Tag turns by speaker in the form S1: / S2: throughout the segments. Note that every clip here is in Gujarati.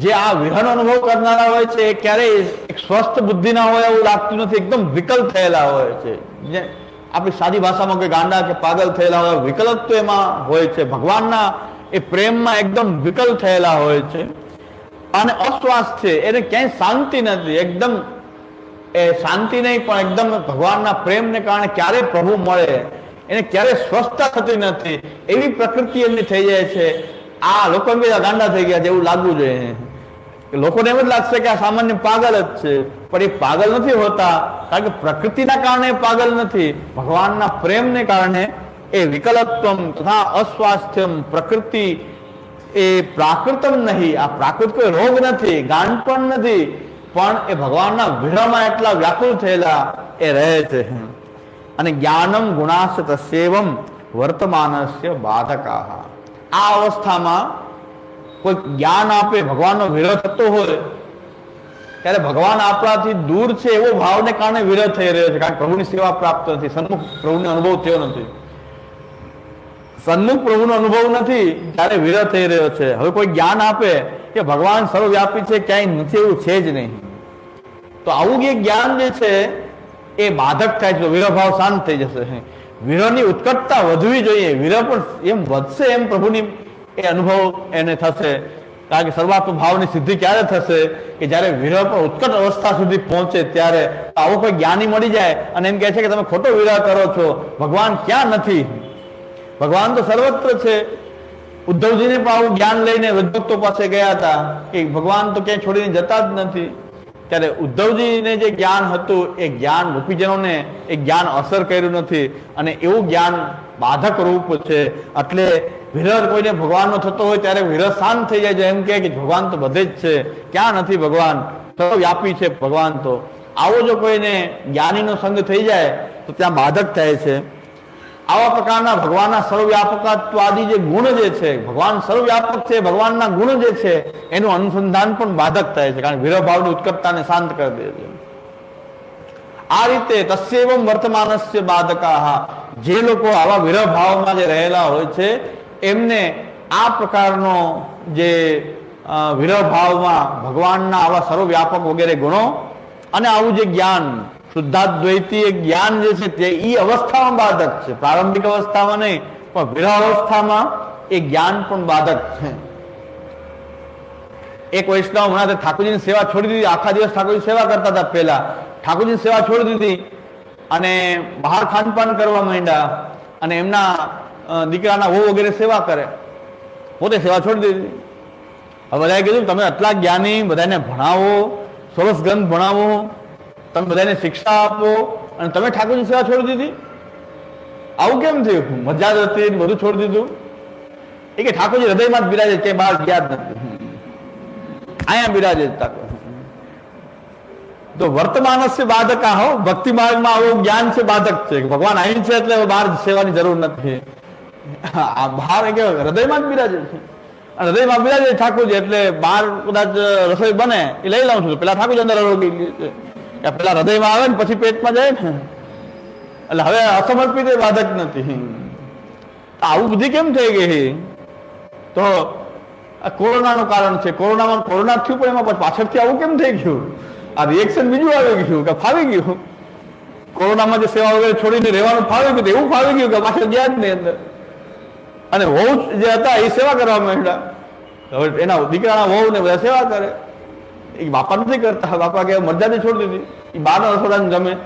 S1: જે આ વિહન અનુભવ કરનારા હોય છે, એ ક્યારેય સ્વસ્થ બુદ્ધિના હોય એવું લાગતું નથી, એકદમ વિકલ થયેલા હોય છે. જે આપણી સાદી ભાષામાં કે ગાંડા કે પાગલ થયેલા હોય વિકલત્વ એમાં હોય છે. ભગવાનના એ પ્રેમમાં એકદમ વિકલ થયેલા હોય છે. અને અસ્વાસ્થ્ય એને ક્યાંય શાંતિ નથી, એકદમ એ શાંતિ નહીં, પણ એકદમ ભગવાનના પ્રેમને કારણે ક્યારે પ્રભુ મળે, એને ક્યારે સ્વસ્થતા થતી નથી, એવી પ્રકૃતિ એમની થઈ જાય છે. આ લોકો ગાંડા થઈ ગયા છે, એવું લાગવું જોઈએ. લોકોને એમ જ લાગશે કે આ સામાન્ય પાગલ જ છે. પણ એ પાગલ નથી હોતા, કારણ કે પ્રકૃતિના કારણે પાગલ નથી. ભગવાનના પ્રેમને કારણે એ વિકલત્વમ તથા અસ્વાસ્થ્યમ, પ્રકૃતિ એ પ્રાકૃતમ નહીં. આ પ્રાકૃત કોઈ રોગ નથી ગાંડ પણ નથી. પણ એ ભગવાનના વિરહમાં એટલા વ્યાકુળ થયેલા એ રહે છે. અને જ્ઞાનમ ગુણાશ તસેવમ વર્તમાનસ્ય બાધકા. આ અવસ્થામાં કોઈ જ્ઞાન આપે, ભગવાનનો વિરહ થતો હોય, ત્યારે ભગવાન આપણાથી દૂર છે એવો ભાવને કારણે વિરહ થઈ રહ્યો છે, કારણ કે પ્રભુની સેવા પ્રાપ્ત નથી, સન્મુખ પ્રભુને અનુભવ થયો નથી. સન્મુખ પ્રભુનો અનુભવ નથી, ત્યારે વિરહ થઈ રહ્યો છે. હવે કોઈ જ્ઞાન આપે કે ભગવાન સર્વવ્યાપી છે, ક્યાંય નથી એવું છે જ નહીં. તો આવું જે જ્ઞાન જે છે, એ બાધક થાય છે, તો વિરહ ભાવ શાંત થઈ જશે. વિરહની ઉત્કટતા વધવી જોઈએ. વિરહ પણ એમ વધશે એમ પ્રભુની એ અનુભવ એને થશે. કારણ કે સર્વાત્મ ભાવની સિદ્ધિ ક્યારે થશે? કે જ્યારે વિરહ પર ઉત્કટ અવસ્થા સુધી પહોંચે ત્યારે આવો કોઈ જ્ઞાની મળી જાય અને એમ કહે છે કે તમે ખોટો વિરહ કરો છો. ભગવાન ક્યાં નથી? ભગવાન તો સર્વત્ર છે. ઉદ્ધવજીને પણ આવું જ્ઞાન લઈને વૈદ્યુક્તો પાસે ગયા હતા કે ભગવાન તો ક્યાંય છોડીને જતા જ નથી. ત્યારે ઉદ્ધવજીને જે જ્ઞાન હતું, એ જ્ઞાન ગોપીજનોને એ જ્ઞાન અસર કર્યું નથી. અને એવું જ્ઞાન બાધક રૂપ છે. એટલે વિરહ કોઈને ભગવાનનો થતો હોય ત્યારે વિરહ શાંત થઈ જાય છે. એમ કે ભગવાન તો બધે જ છે. ક્યાં નથી ભગવાન? વ્યાપી છે ભગવાન તો. આવો જો કોઈને જ્ઞાનીનો સંગ થઈ જાય, તો ત્યાં બાધક થાય છે. આવા પ્રકારના ભગવાનના સર્વવ્યાપકત્વાદી જે ગુણ જે છે, ભગવાન સર્વવ્યાપક છે, ભગવાનના ગુણ જે છે, એનું અનુસંધાન પણ બાધક થાય છે. કારણ વિરહ ભાવની ઉત્કટતાને શાંત કરી દે છે. આ રીતે તસ્યવમ વર્તમાનસ્ય બાધકા. જે લોકો આવા વિરહ ભાવમાં જે રહેલા હોય છે એમને આ પ્રકારનો જે અ, વિરહ ભાવમાં ભગવાનના આવા સર્વવ્યાપક વગેરે ગુણો અને આવું જે જ્ઞાન શુદ્ધાદ્વૈતીય જ્ઞાન જે છે તે એ અવસ્થામાં બાધક છે. પ્રારંભિક અવસ્થામાં નહીં પણ વિરહ અવસ્થામાં એ જ્ઞાન પણ બાધક છે. એક વૈષ્ણવ હમણાં ઠાકોરજીની સેવા છોડી દીધી આખા દિવસ ઠાકોરજી સેવા કરતા હતા પહેલા. ઠાકોરજીની સેવા છોડી દીધી અને બહાર ખાનપાન કરવા માંડ્યા અને એમના દીકરાના વહુ વગેરે સેવા કરે. પોતે સેવા છોડી દીધી. હવે બધાએ કીધું, તમે આટલા જ્ઞાની, બધાને ભણાવો, સરસ ગ્રંથ ભણાવો, તમે બધાને શિક્ષા આપો, અને તમે ઠાકોરજી સેવા છોડી દીધી. આવું કેમ થયું? મજા જ હતી બધું છોડી દીધું. એ કે ઠાકોરજી હૃદયમાં જ બિરાજે કે બહાર ગયા જ નથી. અહીંયા બિરાજે ઠાકોર. તો બાધક આ હો, ભક્તિ માર્ગમાં આવું, જ્ઞાન છે બાધક છે. ભગવાન અહીં છે એટલે બહાર સેવાની જરૂર નથી. આ બહાર એ કેવો હૃદયમાં જ બિરાજે છે. હૃદયમાં બિરાજે ઠાકોરજી, એટલે બહાર કદાચ રસોઈ બને એ લઈ લઉં છું. પેલા ઠાકોરજી અંદર આરોગી પેલા હૃદયમાં આવે ને પછી પેટમાં જાય ને. એટલે હવે અસમર્પિત બાધક નથી. આવું બધી કેમ થઈ ગઈ? તો આ કોરોનાનું કારણ છે. કોરોનામાં કોરોના થયું પણ એમાં પછી પાછળથી આવું કેમ થઈ ગયું? આ રિએક્શન બીજું આવી ગયું કે ફાવી ગયું? કોરોનામાં જે સેવા વગેરે છોડીને રહેવાનું ફાવી ગયું એવું ફાવી ગયું કે પાછળ ગયા જ નહીં અંદર. અને વહુ જે હતા એ સેવા કરવા માંડ્યા. હવે એના દીકરાના વહુ ને બધા સેવા કરે. એ બાપા નથી કરતા. બાપા કે મર્યાદા છોડી દીધી. એ બારના રસોડાને જમે.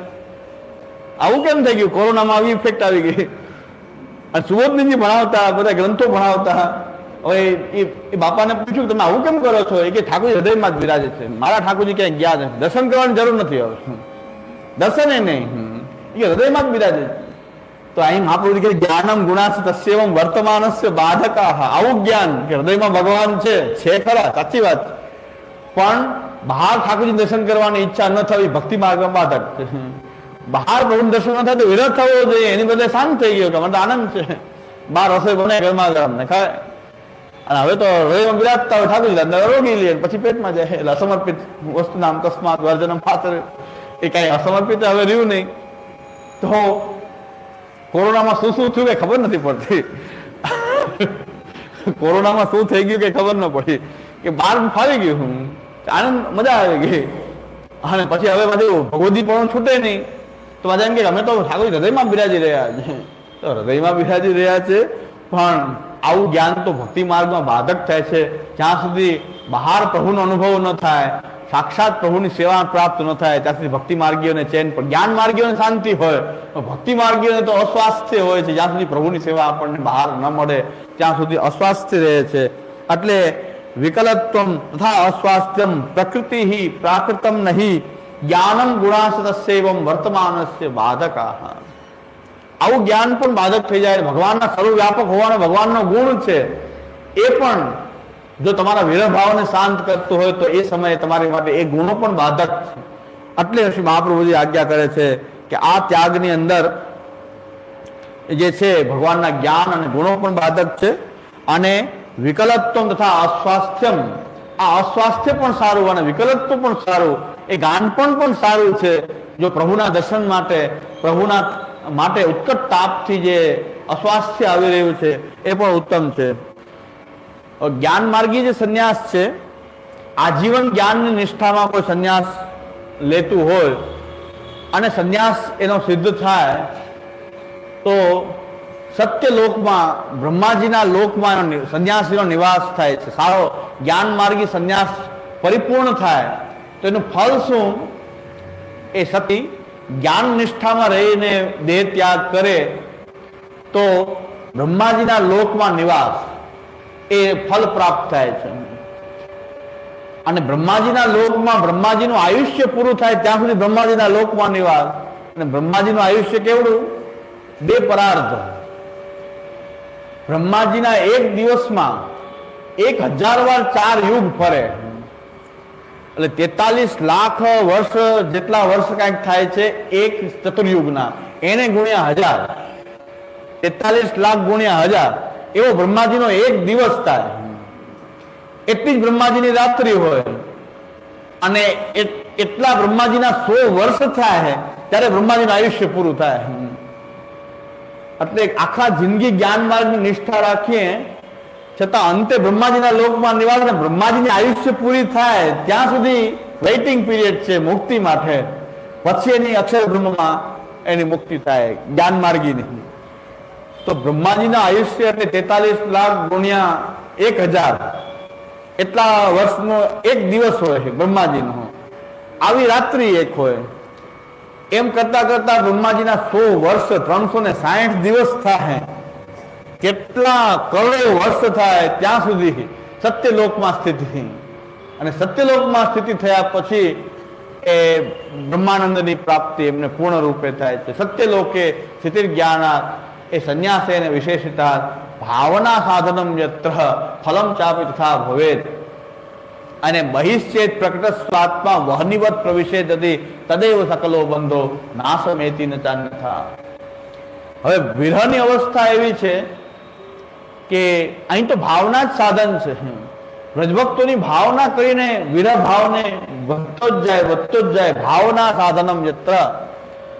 S1: આવું કેમ થઈ ગયું? કોરોનામાં આવી ઇફેક્ટ આવી ગઈ. અને સુબોધનીજી ભણાવતા, બધા ગ્રંથો ભણાવતા. હવે એ બાપાને પૂછ્યું, તમે આવું કેમ કરો છો? એ કે ઠાકોરજી હૃદયમાં જ બિરાજે છે. મારા ઠાકોરજી ક્યાંય ગયા નથી. દર્શન કરવાની જરૂર નથી હવે. દર્શન એ નહીં એ હૃદયમાં જ બિરાજે છે. તો અહીં મહાપ્રભુ કે જ્ઞાનમ ગુણાસ તસ્યવમ વર્તમાનસ્ય બાધકા આવું જ્ઞાન કે હૃદયમાં ભગવાન છે છે ખરા સાચી વાત પણ બહાર ઠાકોરજી દર્શન કરવાની ઈચ્છા ન થવી ભક્તિ માર્ગમાં બાધક બહાર પ્રભુ દર્શન ન થાય તો વિરોધ થવો જોઈએ એની બદલે શાંત થઈ ગયો કે મને આનંદ છે બહાર રસોઈ બને ઘરમાં ગરમ ને ખાય અને હવે તો હૃદયમાં બિરાજતા હોય ઠાકોરજી રોગી લે પછી પેટમાં જાય એટલે અસમર્પિત વસ્તુ નામ અકસ્માત વર્જનમ પાત્ર એ કઈ અસમર્પિત હવે રહ્યું નહીં તો કોરોનામાં શું શું થયું કે ખબર નથી પડતી. કોરોનામાં શું થઈ ગયું કે ખબર ન પડી. કે બાર ફાવી ગયું હું આનંદ, મજા આવી ગઈ. અને પછી હવે પાછું ભગવતી પણ છૂટે નહીં. તો પાછા એમ કે અમે તો ઠાકોર હૃદયમાં બિરાજી રહ્યા છે. તો હૃદયમાં બિરાજી રહ્યા છે. પણ આવું જ્ઞાન તો ભક્તિ માર્ગમાં બાધક થાય છે. જ્યાં સુધી બહાર પ્રભુનો અનુભવ ન થાય સાક્ષાત પ્રભુની સેવા પ્રાપ્ત ન થાય ત્યાં સુધી ભક્તિ માર્ગીઓને ચેન પણ જ્ઞાન માર્ગીઓને શાંતિ હોય ભક્તિ માર્ગીઓને તો અસ્વાસ્થ્ય હોય છે. જ્યાં સુધી પ્રભુની સેવા આપણને બહાર ન મળે, ત્યાં સુધી અસ્વાસ્થ્ય રહે છે. એટલે વિકલત્વમ તથા અસ્વાસ્થ્યમ પ્રકૃતિ પ્રાકૃતમ નહીં, જ્ઞાનમ ગુણાસતસ્યવમ વર્તમાનસ્ય બાધકા. આવું જ્ઞાન પણ બાધક થઈ જાય. ભગવાનના સર્વવ્યાપક હોવાનો ભગવાનનો ગુણ છે. એ પણ જો તમારા વિરભાવને શાંત કરતું હોય તો એ સમયે તમારી માટે એ ગુણો પણ બાધક છે. એટલે શ્રી મહાપ્રભુજી આજ્ઞા કરે છે કે આ ત્યાગની અંદર જે છે ભગવાનના જ્ઞાન અને ગુણો પણ બાધક છે અને વિકલત્વ તથા અસ્વાસ્થ્યમ આ અસ્વાસ્થ્ય પણ સારું અને વિકલત્વ પણ સારું, એ ગાનપણ પણ સારું છે જો પ્રભુના દર્શન માટે, પ્રભુના માટે ઉત્કટ તાપથી જે અસ્વાસ્થ્ય આવી રહ્યું છે એ પણ ઉત્તમ છે. જ્ઞાન માર્ગી જે સંન્યાસ છે આજીવન જ્ઞાનની નિષ્ઠામાં કોઈ સંન્યાસ લેતું હોય અને સંન્યાસ એનો સિદ્ધ થાય તો સત્ય લોકમાં બ્રહ્માજીના લોકમાં એનો સંન્યાસીનો નિવાસ થાય છે સારો જ્ઞાન માર્ગી સંન્યાસ પરિપૂર્ણ થાય તો એનું ફળ શું એ સતી જ્ઞાન નિષ્ઠામાં રહીને દેહ ત્યાગ કરે તો બ્રહ્માજીના લોકમાં નિવાસ એ ફલ પ્રાપ્ત થાય છે. અને બ્રહ્માજીના લોકમાં બ્રહ્માજીનું આયુષ્ય પૂરું થાય ત્યાં સુધી બ્રહ્માજીના લોકમાં નિવાસ. અને બ્રહ્માજીનું આયુષ્ય કેવડું? બે પરાર્ધ બ્રહ્માજીના એક દિવસમાં એક હજાર વાર ચાર યુગ ફરે. એટલે તેતાલીસ લાખ વર્ષ જેટલા વર્ષ કાંઈક થાય છે એક ચતુર્યુગના. એને ગુણ્યા હજાર. તેતાલીસ લાખ ગુણ્યા હજાર. એવો બ્રહ્માજીનો એક દિવસ થાય. એટલી જ બ્રહ્માજીની રાત્રિ હોય. અને એટલા બ્રહ્માજીના સો વર્ષ થાય ત્યારે બ્રહ્માજીનું આયુષ્ય પૂરું થાય. એટલે આખા જિંદગી જ્ઞાન માર્ગની નિષ્ઠા રાખીએ. છતાં અંતે બ્રહ્માજીના લોકમાં નિવાસ બ્રહ્માજીની આયુષ્ય પૂરી થાય. ત્યાં સુધી વેઇટિંગ પીરિયડ છે મુક્તિ માટે. પછી એની અક્ષર બ્રહ્મમાં એની મુક્તિ થાય. જ્ઞાન માર્ગીની. તો બ્રહ્માજીના આયુષ્ય એટલે તેતાલીસ લાખ ગુણ્યા એક હજાર એટલા વર્ષનો એક દિવસ હોય છે બ્રહ્માજીનો. આવી રાત્રિ એક હોય. એમ કરતા કરતા બ્રહ્માજીના સો વર્ષ, ત્રણસો ને સાહીઠ દિવસ થાય. કેટલા કરોડો વર્ષ થાય ત્યાં સુધી સત્યલોકમાં સ્થિતિ. અને સત્યલોકમાં સ્થિતિ થયા પછી એ બ્રહ્માનંદની પ્રાપ્તિ એમને પૂર્ણ રૂપે થાય છે. સત્યલોકે સ્થિતિ જ્ઞાન એ સંન્યાસે અને વિશેષિતા, ભાવના સાધનમ યત્ર, ફલમ ચાપી તથા ભવેત અને બહિશ્ચેત પ્રકટ સ્વાત્મા વહનિવત પ્રવિશે દધી તદેવ સકલો બંધો નાશમેતી ન ચાન્યથા. હવે વિરહની અવસ્થા એવી છે કે અહીં તો ભાવના જ સાધન છે. વ્રજભક્તોની ભાવના કરીને વિરહ ભાવને વધતો જ જાય, વધતો જ જાય, ભાવના સાધનમ યત્ર.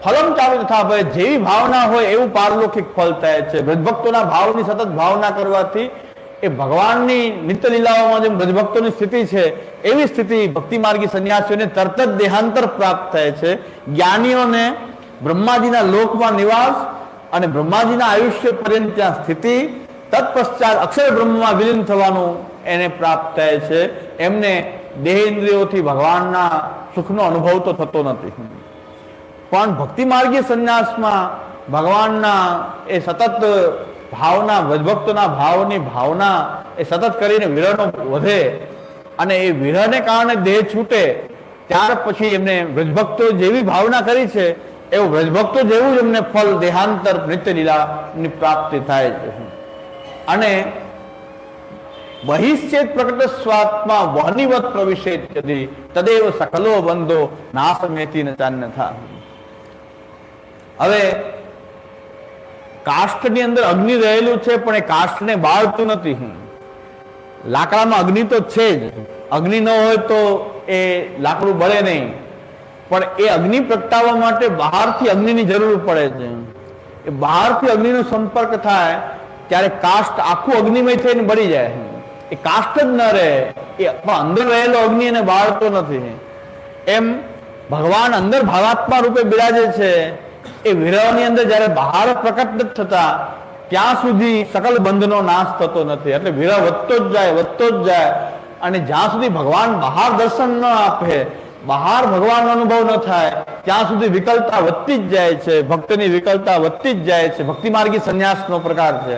S1: ફલમ ચાલુ તથા ભય જેવી ભાવના હોય એવું પારલૌકિક ફલ થાય છે. બ્રજભક્તોના ભાવની સતત ભાવના કરવાથી એ ભગવાનની નિત્ય લીલાઓમાં જેમ વ્રજભક્તોની સ્થિતિ છે, એવી સ્થિતિ ભક્તિ માર્ગી સંન્યાસીઓને તરત જ દેહાંતર પ્રાપ્ત થાય છે. જ્ઞાનીઓને બ્રહ્માજીના લોકમાં નિવાસ અને બ્રહ્માજીના આયુષ્ય પર્યંત ત્યાં સ્થિતિ, તત્પશ્ચાત અક્ષર બ્રહ્મમાં વિલીન થવાનું એને પ્રાપ્ત થાય છે. એમને દેહ ઇન્દ્રિયોથી ભગવાનના સુખનો અનુભવ તો થતો નથી. પણ ભક્તિ માર્ગીય સંન્યાસમાં ભગવાનના એ સતત ભાવના, વ્રજભક્તોના ભાવની ભાવના એ સતત કરીને વિરહનો વધે અને એ વિરહને કારણે દેહ છૂટે, ત્યાર પછી એમને વ્રજભક્તો જેવી ભાવના કરી છે, એવું વ્રજભક્તો જેવું જ એમને ફળ, દેહાંતર નિત્ય લીલાની પ્રાપ્તિ થાય છે. અને બહિશ્ચેત પ્રકટ સ્વાત્મા વહનિવત પ્રવિશે તદેવ સકલો બંધો નાશમેતી ન ચાન્ય થા હવે, કાષ્ઠની અંદર અગ્નિ રહેલું છે, પણ એ કાષ્ઠને બાળતું નથી લાકડામાં અગ્નિ તો છે જ. અગ્નિ ન હોય તો એ લાકડું બળે નહીં. પણ એ અગ્નિ પ્રગટાવવા માટે બહારથી અગ્નિની જરૂર પડે છે. એ બહારથી અગ્નિનો સંપર્ક થાય, ત્યારે કાષ્ઠ આખું અગ્નિમય થઈને બળી જાય. એ કાષ્ટ જ ન રહે, એ અંદર રહેલો અગ્નિ એને બાળતો નથી. એમ ભગવાન અંદર ભાવાત્મા રૂપે બિરાજે છે. એ વિરહની અંદર જ્યારે બહાર પ્રકટ થતા, ત્યાં સુધી સકલ બંધનો નાશ થતો નથી. એટલે વિરહ વધતો જ જાય, વધતો જ જાય. અને જ્યાં સુધી ભગવાન બહાર દર્શન ન આપે, બહાર ભગવાનનો અનુભવ ન થાય, ત્યાં સુધી વિકલતા વધતી જ જાય છે. ભક્તની વિકલતા વધતી જ જાય છે. ભક્તિ માર્ગી સંન્યાસનો પ્રકાર છે.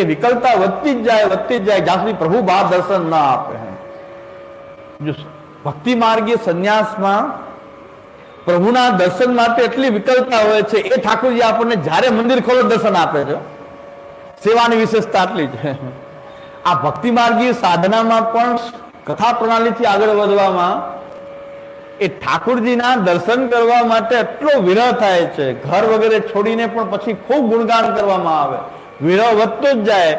S1: એ વિકલતા વધતી જ જાય, વધતી જ જાય, જ્યાં સુધી પ્રભુ બહાર દર્શન ન આપે. ભક્તિ માર્ગીય સંન્યાસમાં પ્રભુના દર્શન માટે એટલી વિકલતા હોય છે, એ ઠાકોરજી આપણને જ્યારે મંદિર ખોલો દર્શન આપે છે. સેવાની વિશેષતા આટલી છે આ ભક્તિ માર્ગીય સાધનામાં પણ કથા પ્રણાલીથી આગળ વધવામાં એ ઠાકોરજીના દર્શન કરવા માટે એટલો વિરહ થાય છે. ઘર વગેરે છોડીને પણ પછી ખૂબ ગુણગાન કરવામાં આવે. વિરહ વધતો જ જાય.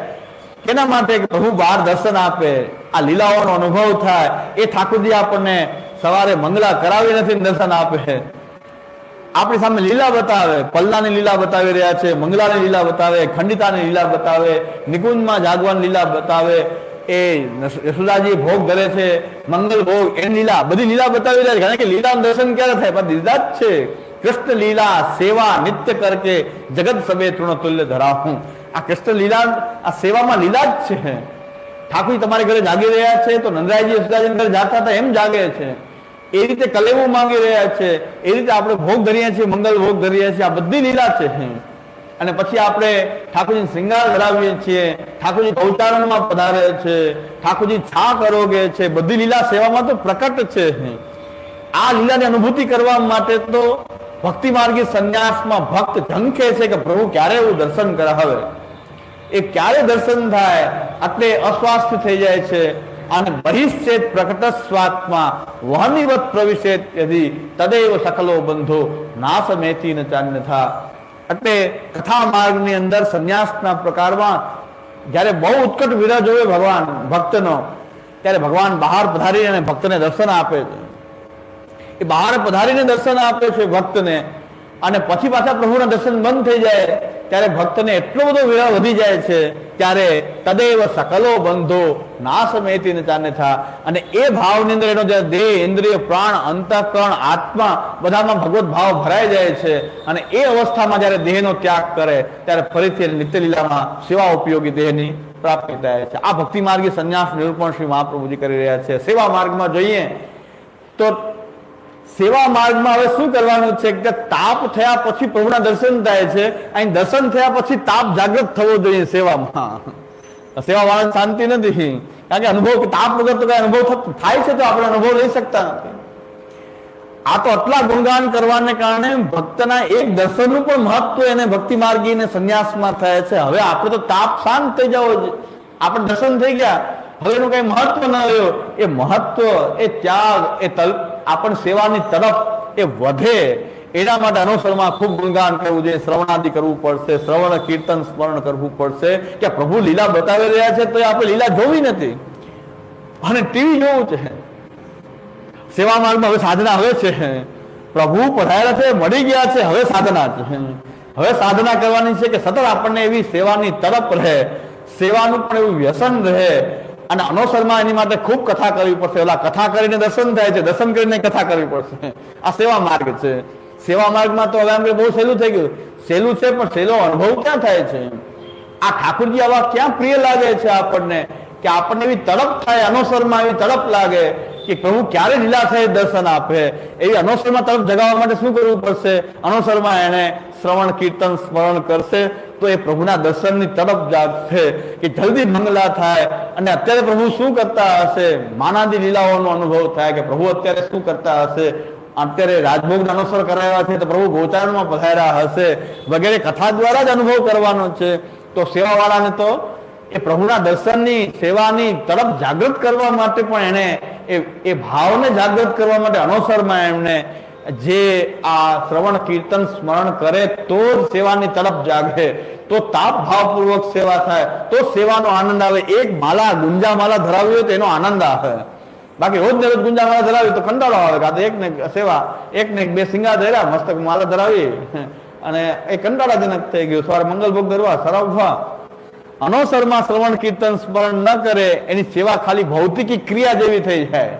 S1: એના માટે પ્રભુ બહાર દર્શન આપે. આ લીલાઓનો અનુભવ થાય. એ ઠાકોરજી આપણને સવારે મંગલા કરાવી નથી દર્શન આપે. આપણી સામે લીલા બતાવે, પલ્લાની લીલા બતાવી રહ્યા છે, મંગલાની લીલા બતાવે, ખંડિતાની લીલા બતાવે, નિકુંજમાં જાગવાની લીલા બતાવે. એ યશોદાજી ભોગ ધરે છે, મંગલ ભોગ એની લીલા, બધી લીલા બતાવી રહ્યા છે. કારણ કે લીલા દર્શન ક્યારે થાય? પણ લીલા જ છે. કૃષ્ણ લીલા, સેવા, નિત્ય કરકે જગત સબે તૃણ તુલ્ય ધરાવું. આ કૃષ્ણ લીલા, આ સેવામાં લીલા જ છે. ઠાકુર તમારે ઘરે જાગી રહ્યા છે તો નંદરાયજી યશોદાજી ઘરે જાગતા હતા, એમ જાગે છે. એ રીતે કલેવું માંગી રહ્યા છે, એ રીતે આપણે ભોગ ધરીએ છીએ, મંગલ ભોગ ધરીએ છીએ, આ બધી લીલા છે. અને પછી આપણે ઠાકોરજી શ્રૃંગાર ધરાવીએ છીએ, ઠાકોરજી અવતારણમાં પધારે છે, ઠાકોરજી છા કરોગે છે, બધી લીલા સેવામાં તો પ્રકટ છે. આ લીલાની અનુભૂતિ કરવા માટે તો ભક્તિ માર્ગી સંન્યાસમાં ભક્ત ઝંખે છે કે, પ્રભુ, ક્યારે એવું દર્શન કરાવે? એ ક્યારે દર્શન થાય? એટલે અસ્વાસ્થ્ય થઈ જાય છે. અને બહિશ્ચેત પ્રકટ સ્વાત્મા વહનિવત પ્રવિશેત યદી તદેવ સકલો બંધો નાશ મેથી ન ચાન્યથા. એટલે કથા માર્ગની અંદર સંન્યાસના પ્રકારમાં જ્યારે બહુ ઉત્કટ વિરહ જોવે ભગવાન, ભક્તનો, ત્યારે ભગવાન બહાર પધારી અને ભક્તને દર્શન આપે છે. એ બહાર પધારીને દર્શન આપે છે ભક્તને અને પછી પાછા પ્રભુના દર્શન બંધ થઈ જાય, ત્યારે ભક્તને એટલો બધો વિરહ વધી જાય છે, ત્યારે તદેવ સકલો બંધો નાશ મેતી ચાને થા. અને એ ભાવની અંદર એનો જે દેહ, ઇન્દ્રિય, પ્રાણ, અંતઃકરણ, આત્મા, બધામાં ભગવત ભાવ ભરાઈ જાય છે. અને એ અવસ્થામાં જ્યારે દેહનો ત્યાગ કરે, ત્યારે ફરીથી નિત્યલીલામાં સેવા ઉપયોગી દેહની પ્રાપ્તિ થાય છે. આ ભક્તિ માર્ગી સંન્યાસ નિરૂપણ શ્રી મહાપ્રભુજી કરી રહ્યા છે. સેવા માર્ગમાં જોઈએ, તો સેવા માર્ગમાં હવે શું કરવાનું છે કે તાપ થયા પછી પ્રભુના દર્શન થાય છે, અહીં દર્શન થયા પછી તાપ જાગૃત થવો જોઈએ સેવામાં. સેવા વાળા શાંતિ નથી, કારણ કે અનુભવ તાપ વગર તો કઈ અનુભવ થાય છે તો આપણે અનુભવ લઈ શકતા નથી. આ તો આટલા ગુણગાન કરવાને કારણે ભક્તના એક દર્શનનું પણ મહત્વ એને ભક્તિ માર્ગી ને સંન્યાસમાં થાય છે. હવે આપણે તો તાપ શાંત થઈ જવો. આપણે દર્શન થઈ ગયા. હવે એનું કઈ મહત્વ ન રહ્યો. એ મહત્વ, એ ત્યાગ, એ તલ આપણ સેવાની તરફ એ વધે, એના માટે અનુસરમાં ખૂબ ગુણગાન કરવું જોઈએ, શ્રવણાદિ કરવું પડશે, શ્રવણ કીર્તન સ્મરણ કરવું પડશે. કે પ્રભુ લીલા બતાવી રહ્યા છે તો આપણે લીલા જોવી નથી. અને ટીવી જોવું છે. સેવા માર્ગમાં હવે સાધના હવે છે. પ્રભુ પધાર્યા છે, મળી ગયા છે, હવે સાધના છે. હવે સાધના કરવાની છે કે સતત આપણને એવી સેવાની તરફ રહે. સેવાનું પણ એવું વ્યસન રહે. અને અનુસરમાં એની માટે ખૂબ કથા કરવી પડશે. ઓલા કથા કરીને દર્શન થાય છે. દર્શન કરીને કથા કરવી પડશે. આ સેવા માર્ગ છે. સેવા માર્ગમાં તો હવે બહુ સહેલું થઈ ગયું. સહેલું છે પણ સહેલો અનુભવ ક્યાં થાય છે? આ ઠાકુરજી આવા ક્યાં પ્રિય લાગે છે આપણને? કે આપણને એવી તડપ થાય અનુસરમાં એવી તડપ લાગે કે પ્રભુ ક્યારે લીલા છે દર્શન આપે? એવી અનુસરમાં તરફ જગાવવા માટે શું કરવું પડશે? અનોસરમાં એને શ્રવણ, કીર્તન, સ્મરણ કરશે. તો એ પ્રભુના દર્શનની તરફ જાગશે કે જલ્દી મંગલા થાય અને અત્યારે પ્રભુ શું કરતા હશે? માનાદી લીલાઓનો અનુભવ થાય કે પ્રભુ અત્યારે શું કરતા હશે? અત્યારે રાજભોગ અનુસર કરાયા છે તો પ્રભુ ગોચારણમાં પધાર્યા હશે વગેરે કથા દ્વારા જ અનુભવ કરવાનો છે. તો સેવાવાળાને તો એ પ્રભુના દર્શનની સેવાની તરફ જાગૃત કરવા માટે પણ એને એ ભાવને જાગૃત કરવા માટે અનુસરમાં એમને જે આ શ્રવણ કીર્તન સ્મરણ કરે તો જ સેવાની તરફ જાગે. તો તાપ ભાવપૂર્વક સેવા થાય, તો સેવાનો આનંદ આવે. એક માલા ગુંજા માલા ધરાવી હોય તો એનો આનંદ આવે. બાકી રોજ ને રોજ ગુંજા માલા ધરાવી તો કંટાળો આવે કાં તો એક ને સેવા એક ને બે સિંગા ધર્યા, મસ્તક માલા ધરાવી. અને એ કંટાળાજનક થઈ ગયું. સવારે મંગલ ભોગ ધરવા સરાવવા અનોસરમાં શ્રવણ કીર્તન સ્મરણ ન કરે, એની સેવા ખાલી ભૌતિકી ક્રિયા જેવી થઈ જાય.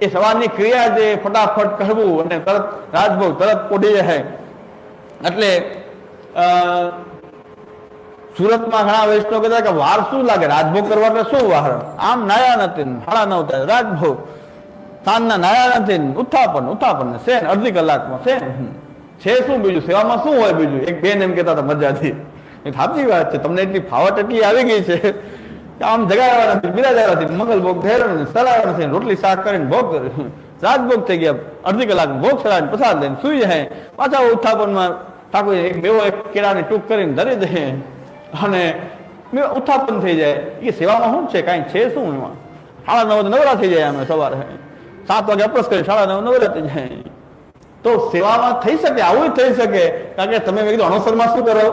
S1: એ સવારની ક્રિયા જે ફટાફટ કરવું અને તરત રાજભોગ તરત પોડી જાય એટલે સુરતમાં ઘણા વૈષ્ણવ કહેતા કે વાર શું લાગે? રાજભોગ કરવા એટલે શું વાર? આમ નાયા નથી સાડા નવ થાય. રાજભોગ, સાંજના નાયા નથી ઉત્થાપન ઉત્થાપન ને અડધી કલાકમાં છે છે શું બીજું? સેવામાં શું હોય બીજું? એક બેન એમ કહેતા હતા મજાથી. સાચી વાત છે. તમને એટલી ફાવટ એટલી આવી ગઈ છે. આમ જગાડવા નથી બિરાજાવા નથી, મંગલ ભોગ થયેલો નથી નથી, રોટલી શાક કરીને ભોગ, રાત ભોગ થઈ ગયા, અડધી કલાક ભોગ સલાવીને પ્રસાદ લઈને સુઈ જાય. પાછા ઉત્થાપનમાં ઠાકોર એક બેવો એક કેળાની ટૂંક કરીને ધરી દે અને ઉત્થાપન થઈ જાય. એ સેવામાં શું છે? કાંઈ છે શું એમાં? સાડા નવ નવરા થઈ જાય અમે સવારે. સાત વાગે અપ્રસ કરી સાડા નવ નવરા થઈ જાય. તો સેવામાં થઈ શકે, આવું થઈ શકે. કારણ કે તમે કીધું અણોસરમાં શું કરો?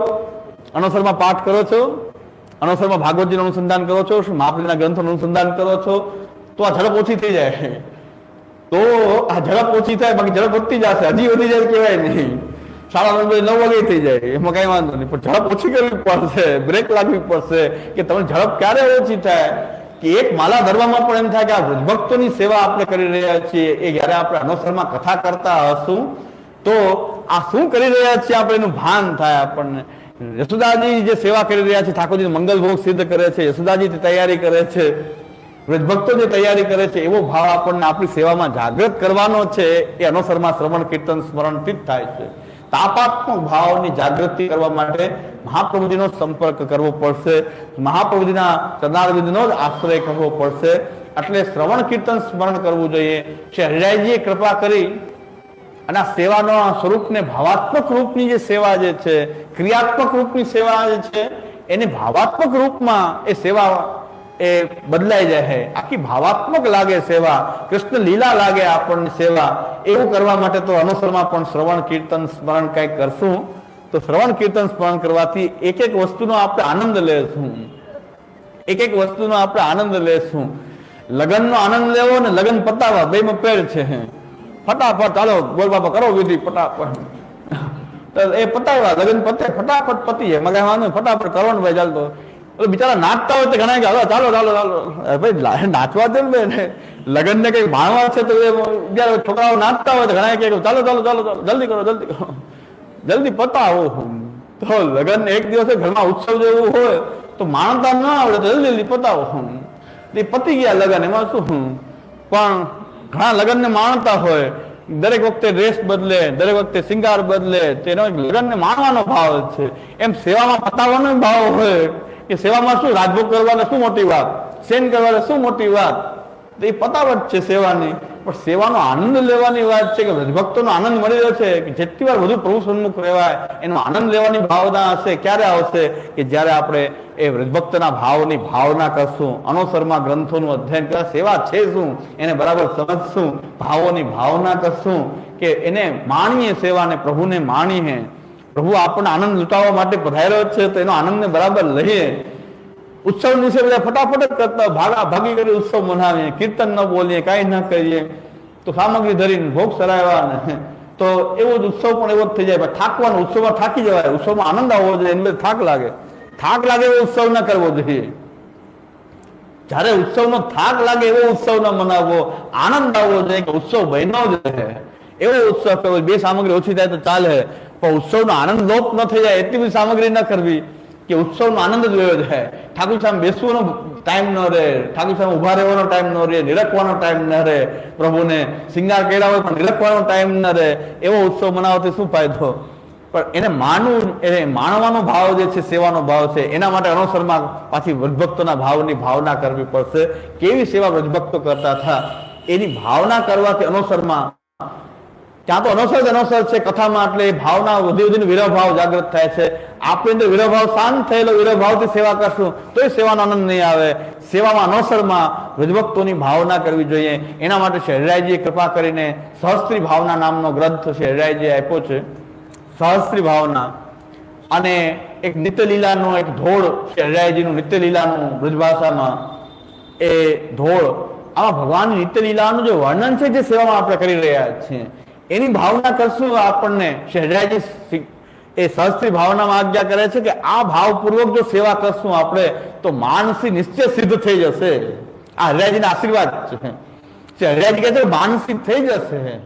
S1: અણોસરમાં પાઠ કરો છો? અણોસરમાં ભાગવતજીનું અનુસંધાન કરો છો, શું ગ્રંથ ગ્રંથોનું અનુસંધાન કરો છો? તો આ ઝડપ ઓછી થઈ જાય. તો આ ઝડપ ઓછી થાય, બાકી ઝડપ વધતી જશે. હજી વધી જાય કહેવાય નહીં. સાડા નવ નવ વાગે થઈ જાય. એમાં કઈ વાંધો નહીં. પણ ઝડપ ઓછી કરવી પડશે. બ્રેક લાગવી પડશે કે તમે ઝડપ ક્યારે ઓછી થાય? કે એક માલા ધરવામાં પણ એમ થાય કે આ ભક્તોની સેવા આપણે કરી રહ્યા છીએ. એ જ્યારે આપણે અનુસરમાં કથા કરતા હશું, તો આ શું કરી રહ્યા છીએ આપણે એનું ભાન થાય આપણને. યશોદાજી જે સેવા કરી રહ્યા છે ઠાકોરજી મંગલ ભોગ સિદ્ધ કરે છે, યશોદાજી તૈયારી કરે છે, વ્રજભક્તો જે તૈયારી કરે છે, એવો ભાવ આપણને આપણી સેવામાં જાગૃત કરવાનો છે, એ અનુસરમાં શ્રવણ, કીર્તન સ્મરણથી જ થાય છે. તાપાત્મક ભાવની જાગૃતિ કરવા માટે મહાપ્રભુજીનો સંપર્ક કરવો પડશે, મહાપ્રભુજીના ચરણારવિંદનો જ આશ્રય કરવો પડશે. એટલે શ્રવણ, કીર્તન, સ્મરણ કરવું જોઈએ. શ્રી હરિરાયજીએ કૃપા કરી અને આ સેવાનો સ્વરૂપને ભાવાત્મક રૂપની જે સેવા જે છે, ક્રિયાત્મક રૂપની સેવા જે છે, એને ભાવાત્મક રૂપમાં એ સેવા એ બદલાઈ જાય છે. આખી ભાવાત્મક લાગે સેવા, કૃષ્ણ લીલા લાગે આપણને સેવા, એવું કરવા માટે તો અનુસરમાં પણ શ્રવણ, કીર્તન, સ્મરણ કંઈક કરશું. તો શ્રવણ, કીર્તન, સ્મરણ કરવાથી એક એક વસ્તુનો આપણે આનંદ લેશું. એક એક વસ્તુનો આપણે આનંદ લેશું. લગ્નનો આનંદ લેવો ને લગ્ન પતાવવા બેમાં પેર છે. ફટાફટ ચાલો બોલ બાપા કરો વિધિ, ફટાફટ. એ પતાવ્યા, લગ્ન પતે, ફટાફટ પતી જાય. મગા વાંધો ફટાફટ ફટાફટ કરવાનું ભાઈ ચાલતો ઓલો બિચારા નાચતા હોય તો ઘણા કે, હાલો, ચાલો ચાલો ચાલો. ભાઈ નાચવા દે ને બેન લગ્ન ને કઈ માણવા છે તો એ છોકરાઓ નાચતા હોય તો ઘણા કે, ચાલો ચાલો ચાલો ચાલો, જલ્દી કરો જલ્દી કરો. જલ્દી પતાવો. તો લગ્ન એક દિવસે ઘરમાં ઉત્સવ જેવું હોય, તો માણતા ના આવડે તો જલ્દી જલ્દી પતાવો. એ પતી ગયા લગ્ન. એમાં શું? પણ ઘણા લગ્નને માણતા હોય, દરેક વખતે ડ્રેસ બદલે, દરેક વખતે શિંગાર બદલે, તેનો લગ્નને માણવાનો ભાવ છે. એમ સેવામાં પતાવવાનો ભાવ હોય. કે સેવામાં શું? રાજભોગ કરવાને શું મોટી વાત? સેન કરવાને શું મોટી વાત? એ પતાવટ છે સેવાની. પણ સેવાનો આનંદ લેવાની વાત છે કે ભક્તોનો આનંદ મળી રહ્યો છે કે જેટલી વાર વધુ પ્રભુ સન્મુખ રહેવાય, એનો આનંદ લેવાની ભાવના હશે, ક્યારે આવશે કે જ્યારે આપણે એ વૃદ્ધભક્તના ભાવની ભાવના કરશું અનુસરમાં ગ્રંથોનું અધ્યયન કરવા સેવા છે શું, એને બરાબર સમજશું, ભાવોની ભાવના કરશું કે એને માણીએ સેવાને, પ્રભુને માણીએ. પ્રભુ આપણને આનંદ લૂંટાવવા માટે પધાર્યો છે, તો એનો આનંદને બરાબર લઈએ. ઉત્સવ દિવસે બધા ફટાફટ જ કરતા ભાગા, ભાગી કરી ઉત્સવ મનાવીએ, કીર્તન ન બોલીએ, કાંઈ ન કરીએ. તો સામગ્રી ધરીને ભોગ સરાવ્યા ને તો એવો જ ઉત્સવ પણ એવો જ થઈ જાય. થાકવાનો ઉત્સવમાં થાકી જવાય. ઉત્સવમાં આનંદ આવવો જોઈએ, એની થાક લાગે. થાક લાગે એવો ઉત્સવ ન કરવો જોઈએ. જ્યારે ઉત્સવનો થાક લાગે એવો ઉત્સવ ન મનાવવો, આનંદ આવવો જોઈએ કે ઉત્સવ બહેનો જ રહે. એવો ઉત્સવ બે સામગ્રી ઓછી થાય તો ચાલે. પણ ઉત્સવનો આનંદ લોપ ન થઈ જાય, એટલી બધી સામગ્રી ન કરવી. કે ઉત્સવનો આનંદ જ રહ્યો છે ઠાકુર સામે બેસવાનો ટાઈમ ન રહે. ઠાકુર સામે ઊભા રહેવાનો ટાઈમ ન રહે. નિરખવાનો ટાઈમ ન રહે. પ્રભુને શિંગાર કર્યા પણ નિરખવાનો ટાઈમ ન રહે. એવો ઉત્સવ મનાવવાથી શું ફાયદો? પણ એને માનવું, એને માણવાનો ભાવ જે છે, સેવાનો ભાવ છે, એના માટે અનુસરમાં પાછી વ્રજભક્તોના ભાવની ભાવના કરવી પડશે. કેવી સેવા વ્રજભક્તો કરતા હતા? એની ભાવના કરવાથી અનુસરમાં ત્યાં તો અનસર જ અનસર છે કથામાં એટલે ભાવના વધી વધીને વિરોભાવ જાગૃત થાય છે. આપણી અંદર વિરહભાવ શાંત થયેલો વિરહભાવથી સેવા કરશું તો એ સેવાનો આનંદ નહીં આવે. સેવામાં અનસરમાં વિદભક્તોની ભાવના કરવી જોઈએ. એના માટે શહેરાઈજીએ કૃપા કરીને સહસ્ત્રી ભાવના નામનો ગ્રંથ શહેરાઈજીએ આપ્યો છે. સહસ્ત્રી ભાવના. અને એક નિત્યલીલાનો એક ધોળ શહેરાઈજીનું નિત્યલીલાનું બ્રજભાષામાં એ ધોળ. આમાં ભગવાનની નિત્યલીલાનું જે વર્ણન છે, જે સેવામાં આપણે કરી રહ્યા છીએ એની ભાવના કરશું આપણને. શહેરાજી એ સહસ્ત્રી ભાવનામાં આજ્ઞા કરે છે કે આ ભાવપૂર્વક જો સેવા કરશું આપણે, તો માનસી નિશ્ચય સિદ્ધ થઈ જશે. આ હરિયાજીના આશીર્વાદ છે. હરિયાજી કહે છે માનસી થઈ જશે.